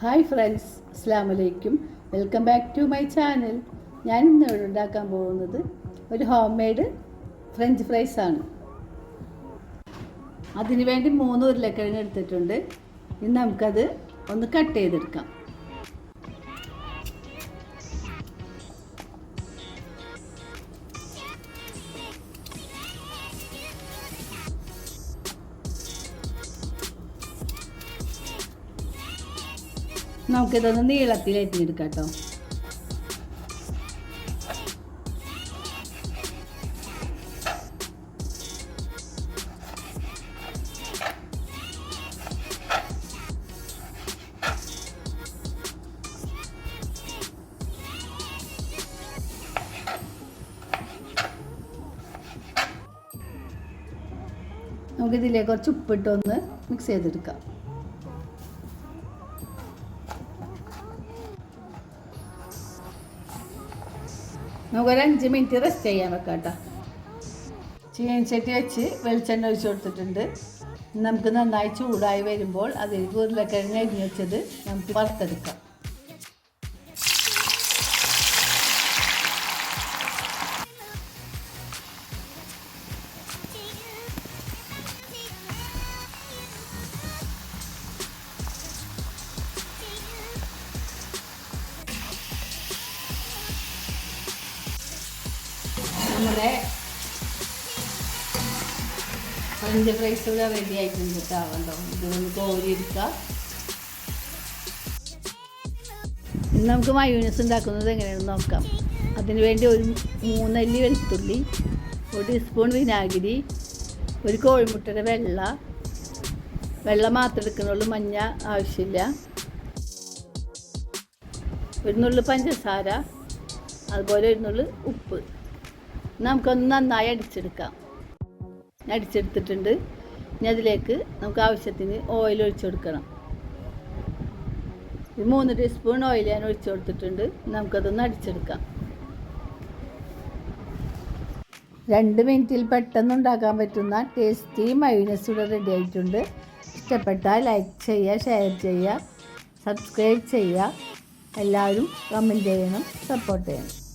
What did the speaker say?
Hi friends അസ്സാം വലൈക്കും welcome back to my channel. ഞാൻ ഇന്ന് ഇവിടെ ഉണ്ടാക്കാൻ പോകുന്നത് ഒരു ഹോം മെയ്ഡ് ഫ്രഞ്ച് ഫ്രൈസ് ആണ്. അതിനുവേണ്ടി മൂന്ന് ഉരുളക്കിഴങ്ങ് എടുത്തിട്ടുണ്ട്. ഇനി നമുക്കത് ഒന്ന് കട്ട് ചെയ്തെടുക്കാം. നമുക്കിതൊന്ന് നീളത്തിൽ എത്തിയെടുക്കാം കേട്ടോ. നമുക്കിതിലേക്ക് കുറച്ച് ഉപ്പിട്ടൊന്ന് മിക്സ് ചെയ്തെടുക്കാം. നമുക്കൊരു അഞ്ച് മിനിറ്റ് റെസ്റ്റ് ചെയ്യാൻ വെക്കാം കേട്ടോ ചീനച്ചട്ടി വെച്ച് വെളിച്ചെണ്ണ ഒഴിച്ച് കൊടുത്തിട്ടുണ്ട്. നമുക്ക് നന്നായി ചൂടായി വരുമ്പോൾ അതിലേക്ക് ഉരുളക്കിഴങ്ങ് അരിഞ്ഞ് വെച്ചത് നമുക്ക് വറുത്തെടുക്കാം. നമ്മുടെ ഫ്രഞ്ച് ഫ്രൈസ് ഇവിടെ റെഡി ആയിട്ടുണ്ട് കേട്ടോ. കണ്ടോ? ഇത് എടുക്കാം. ഇന്ന് നമുക്ക് മയൂനസ് ഉണ്ടാക്കുന്നത് എങ്ങനെയാണെന്ന് നോക്കാം. അതിന് വേണ്ടി ഒരു മൂന്നല്ലി വെളുത്തുള്ളി ഒരു ടീസ്പൂൺ വിനാഗിരി ഒരു കോഴിമുട്ടയുടെ വെള്ള വെള്ളം മാത്രം എടുക്കുന്നുള്ളൂ മഞ്ഞ ആവശ്യമില്ല. ഒരു നുള്ളു പഞ്ചസാര അതുപോലെ ഒരു നുള്ളു ഉപ്പ്. നമുക്കൊന്ന് നന്നായി അടിച്ചെടുക്കാം. അടിച്ചെടുത്തിട്ടുണ്ട്. ഇനി അതിലേക്ക് നമുക്ക് ആവശ്യത്തിന് ഓയിൽ ഒഴിച്ചു കൊടുക്കണം. മൂന്ന് ടീസ്പൂൺ ഓയിൽ ഞാൻ ഒഴിച്ചു കൊടുത്തിട്ടുണ്ട്. നമുക്കതൊന്ന് അടിച്ചെടുക്കാം. രണ്ട് മിനിറ്റിൽ പെട്ടെന്ന് ഉണ്ടാക്കാൻ പറ്റുന്ന ടേസ്റ്റി മൈനസ് ഇവിടെ റെഡി ആയിട്ടുണ്ട്. ഇഷ്ടപ്പെട്ടാൽ ലൈക്ക് ചെയ്യുക ഷെയർ ചെയ്യുക സബ്സ്ക്രൈബ് ചെയ്യുക. എല്ലാവരും കമന്റ് ചെയ്യണം സപ്പോർട്ട് ചെയ്യണം.